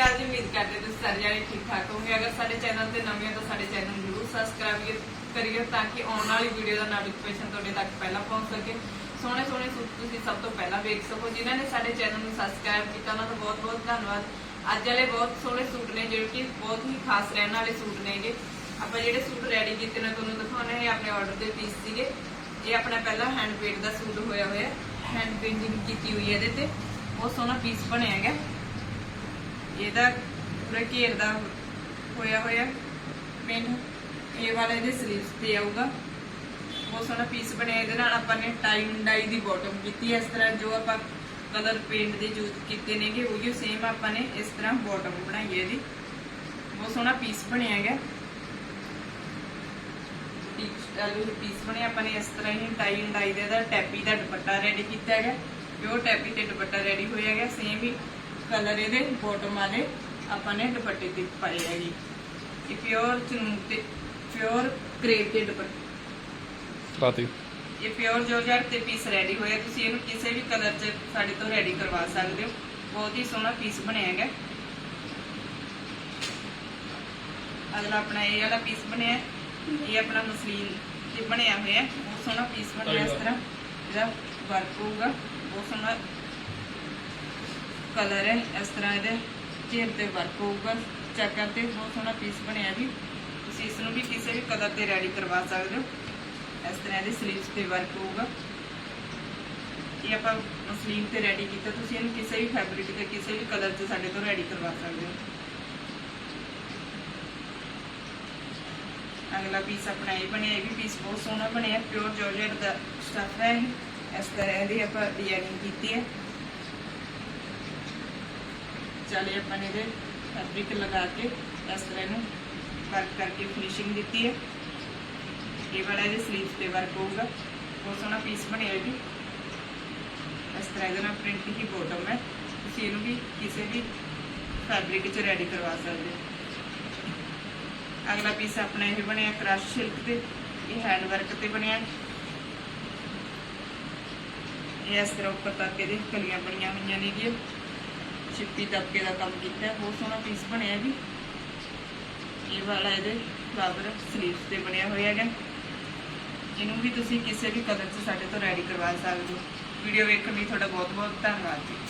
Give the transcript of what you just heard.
ਅਕਾਲ ਜੀ ਉਮੀਦ ਕਰਦੇ ਤੁਸੀਂ ਸਾਰੇ ਜਾਣੇ ਠੀਕ ਠਾਕ ਹੋਵੋਗੇ। ਅਗਰ ਸਾਡੇ ਚੈਨਲ ਤੇ ਨਵੇਂ ਹੋ ਤਾਂ ਸਾਡੇ ਚੈਨਲ ਨੂੰ ਜ਼ਰੂਰ ਸਬਸਕ੍ਰਾਈਬ ਕਰਿਓ ਤਾਂ ਕਿ ਆਉਣ ਵਾਲੀ ਵੀਡੀਓ ਦਾ ਨੋਟੀਫਿਕੇਸ਼ਨ ਤੁਹਾਡੇ ਤੱਕ ਪਹਿਲਾਂ ਪਹੁੰਚ ਸਕੇ। ਸੋਹਣੇ ਸੋਹਣੇ ਸੂਟ ਤੁਸੀਂ ਸਭ ਤੋਂ ਪਹਿਲਾਂ ਵੇਖ ਸਕੋ। ਜਿਨ੍ਹਾਂ ਨੇ ਸਾਡੇ ਚੈਨਲ ਨੂੰ ਸਬਸਕ੍ਰਾਈਬ ਕੀਤਾ ਉਹਨਾਂ ਦਾ ਬਹੁਤ ਬਹੁਤ ਧੰਨਵਾਦ। ਅੱਜ ਵਾਲੇ ਬਹੁਤ ਸੋਹਣੇ ਸੂਟ ਨੇ ਜਿਹੜੇ ਕਿ ਬਹੁਤ ਹੀ ਖਾਸ ਰਹਿਣ ਵਾਲੇ ਸੂਟ ਨੇਗੇ ਆਪਾਂ ਜਿਹੜੇ ਸੂਟ ਰੈਡੀ ਕੀਤੇ ਨੇ ਤੁਹਾਨੂੰ ਦਿਖਾਉਣੇ ਇਹ ਆਪਣੇ ਆਰਡਰ ਦੇ ਪੀਸ ਸੀਗੇ। ਇਹ ਆਪਣਾ ਪਹਿਲਾ ਹੈਂਡ ਪੇਡ ਦਾ ਸੂਟ ਹੋਇਆ ਹੋਇਆ। ਹੈਂਡ ਪੇਂਟਿੰਗ ਕੀਤੀ ਹੋਈ ਹੈ ਇਹਦੇ ਤੇ। ਬਹੁਤ ਸੋਹਣਾ ਪੀਸ ਬਣਿਆ ਹੈਗਾ। ਇਹਦਾ ਪੂਰਾ ਘੇਰ ਹੋਇਆ ਹੋਇਆ। ਪਿੰਨ ਇਹ ਵਾਲਾ ਇਹਦੇ ਸਲੀਵਸ ਤੇ ਆਊਗਾ। ਬਹੁਤ ਸੋਹਣਾ ਪੀਸ ਬਣਿਆ। ਇਹਦੇ ਨਾਲ ਆਪਾਂ ਨੇ ਟਾਈ ਡਾਈ ਦੀ ਬਾਟਮ ਕੀਤੀ ਇਸ ਤਰ੍ਹਾਂ ਜੋ ਆਪਾਂ ਕਲਰ ਪੇਂਟ ਦੇ ਯੂਜ਼ ਕੀਤੇ ਨੇਗੇ, ਉਹੀ ਸੇਮ ਆਪਾਂ ਨੇ ਇਸ ਤਰ੍ਹਾਂ ਬਾਟਮ ਬਣਾਈ ਹੈ ਇਹਦੀ। ਬਹੁਤ ਸੋਹਣਾ ਪੀਸ ਬਣਿਆ ਹੈਗਾ। ਆਲੂ ਦੇ ਪੀਸ ਬਣੇ ਆਪਾਂ ਨੇ ਇਸ ਤਰ੍ਹਾਂ ਹੀ ਟਾਈ ਡਾਈ ਦੇ ਦਾ ਟੈਪੀ ਦਾ ਦੁਪੱਟਾ ਰੈਡੀ ਕੀਤਾ ਹੈਗਾ। ਪਿਓਰ ਟੈਪੀ ਤੇ ਦੁਪੱਟਾ ਰੈਡੀ ਹੋਇਆ ਹੈਗਾ। ਸੇਮ ਹੀ ਕਲਰ ਇਹਦੇ ਬਾਟਮ ਵਾਲੇ ਆਪਾਂ ਨੇ ਦੁਪੱਟੇ ਤੇ ਪਾਏ ਹੈਗੇ ਇਹ ਪਿਓਰ ਚਨੂਨ ਤੇ ਪਿਓਰ ਕਰੇਪ ਦੁਪੱਟਾ। ਰਾਤੀ ਇਹ ਪਿਓਰ ਜੋਰਜਟ ਤੇ ਪੀਸ ਰੈਡੀ ਹੋਇਆ ਤੁਸੀਂ ਇਹਨੂੰ ਕਿਸੇ ਵੀ ਕਲਰ 'ਚ ਸਾਡੇ ਤੋਂ ਰੈਡੀ ਕਰਵਾ ਸਕਦੇ ਹੋ। ਬਹੁਤ ਹੀ ਸੋਹਣਾ ਪੀਸ ਬਣਿਆ ਹੈਗਾ। ਅਗਲਾ ਆਪਣਾ ਇਹ ਵਾਲਾ ਪੀਸ ਬਣਿਆ। ਇਹ ਆਪਣਾ ਮਸਲੀਨ ਤੇ ਬਣਿਆ ਹੋਇਆ। ਬਹੁਤ ਸੋਹਣਾ ਪੀਸ ਬਣਿਆ ਇਸ ਤਰ੍ਹਾਂ। ਇਹਦਾ ਵਰਕ ਹੋਊਗਾ। ਬਹੁਤ ਸੋਹਣਾ ਕਲਰ ਹੈ, ਇਸ ਤਰ੍ਹਾਂ ਇਹਦੇ ਘੇਰ ਤੇ ਵਰਕ ਹੋਊਗਾ। ਚੈੱਕ ਤੇ ਬਹੁਤ ਸੋਹਣਾ ਪੀਸ ਬਣਿਆ ਵੀ ਤੁਸੀਂ ਇਸ ਨੂੰ ਵੀ ਕਿਸੇ ਵੀ ਕਲਰ ਤੇ ਰੈਡੀ ਕਰਵਾ ਸਕਦੇ ਹੋ। ਇਸ ਤਰ੍ਹਾਂ ਇਹਦੇ ਸਲੀਵਸ ਤੇ ਵਰਕ ਹੋਊਗਾ। ਇਹ ਆਪਾਂ ਮਸਲੀਨ ਤੇ ਰੈਡੀ ਕੀਤਾ, ਤੁਸੀਂ ਇਹਨੂੰ ਕਿਸੇ ਵੀ ਫੈਬਰਿਕ ਤੇ, ਕਿਸੇ ਵੀ ਕਲਰ 'ਚ ਸਾਡੇ ਤੋਂ ਰੈਡੀ ਕਰਵਾ ਸਕਦੇ ਹੋ। ਅਗਲਾ ਪੀਸ ਆਪਣਾ ਇਹ ਬਣਿਆ, ਇਹ ਵੀ ਪੀਸ ਬਹੁਤ ਸੋਹਣਾ ਬਣਿਆ। ਪਿਓਰ ਜਾਰਜਟ ਦਾ ਸਟਫ ਹੈ ਇਸ ਤਰ੍ਹਾਂ ਇਹਦੀ ਆਪਾਂ ਡਿਜ਼ਾਈਨਿੰਗ ਕੀਤੀ ਹੈ। ਚਾਲੇ ਆਪਾਂ ਨੇ ਇਹਦੇ ਫੈਬਰਿਕ ਲਗਾ ਕੇ ਇਸ ਤਰ੍ਹਾਂ ਇਹਨੂੰ ਵਰਕ ਕਰਕੇ ਫਿਨਿਸ਼ਿੰਗ ਦਿੱਤੀ ਹੈ। ਇਹ ਵਾਲਾ ਇਹਦੇ ਸਲੀਵਸ ਤੇ ਵਰਕ ਹੋਊਗਾ। ਬਹੁਤ ਸੋਹਣਾ ਪੀਸ ਬਣਿਆ ਇਹ ਇਸ ਤਰ੍ਹਾਂ ਇਹਦੇ ਪ੍ਰਿੰਟ ਹੀ ਬੋਟਮ ਹੈ। ਤੁਸੀਂ ਇਹਨੂੰ ਵੀ ਕਿਸੇ ਵੀ ਫੈਬਰਿਕ 'ਚ ਰੈਡੀ ਕਰਵਾ ਸਕਦੇ ਹੋ। ਅਗਲਾ ਪੀਸ ਆਪਣਾ ਇਹ ਬਣਿਆ ਕ੍ਰਸ਼ ਸਿਲਕ ਤੇ। ਇਹ ਹੈਂਡ ਵਰਕ ਤੇ ਬਣਿਆ। ਇਹ ਇਸ ਤਰ੍ਹਾਂ ਉੱਪਰ ਤੱਕ ਇਹਦੇ ਕਲੀਆਂ ਬਣੀਆਂ ਹੋਈਆਂ ਨੇਗੀਆਂ। ਛਿੱਪੀ ਤੱਕੇ ਦਾ ਕੰਮ ਕੀਤਾ, ਬਹੁਤ ਸੋਹਣਾ ਪੀਸ ਬਣਿਆ ਵੀ ਇਹ ਵਾਲਾ ਇਹਦੇ ਫਲਾਵਰ ਸਲੀਵਸ ਤੇ ਬਣਿਆ ਹੋਇਆ ਹੈਗਾ। ਇਹਨੂੰ ਵੀ ਤੁਸੀਂ ਕਿਸੇ ਵੀ ਕਲਰ 'ਚ ਸਾਡੇ ਤੋਂ ਰੈਡੀ ਕਰਵਾ ਸਕਦੇ ਹੋ। ਵੀਡੀਓ ਵੇਖਣ ਲਈ ਤੁਹਾਡਾ ਬਹੁਤ ਬਹੁਤ ਧੰਨਵਾਦ ਜੀ।